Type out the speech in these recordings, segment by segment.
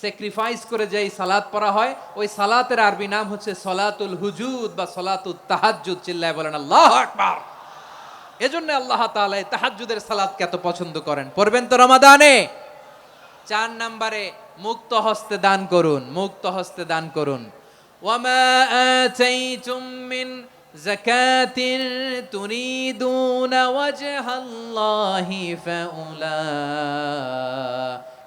Sacrifice করে যেই সালাত পড়া হয়, ওই সালাতের আরবি নাম হচ্ছে সলাতুল হুজুদ বা সলাতুল তাহাজ্জুদ, চিল্লায় বলেন, আল্লাহ আকবার! এজন্য আল্লাহ তাআলা তাহাজ্জুদের সালাতকে এত পছন্দ করেন। পড়বেন তো রমাদানে? চার নম্বরে, মুক্ত হস্তে দান করুন, মুক্ত হস্তে দান করুন। ওয়ামা ওয়াজহাল্লাহি মুদঈফুন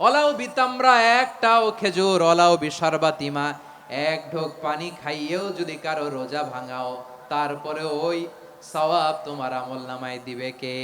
ওলাও বিতামরা, একটাও খেজুর, অলাও ওলাও বিশারবাতিমা এক ঢোক পানি খাইয়েও যদি কারও রোজা ভাঙাও তারপরে ওই সওয়াব তোমার আমল নামায় দিবে কে?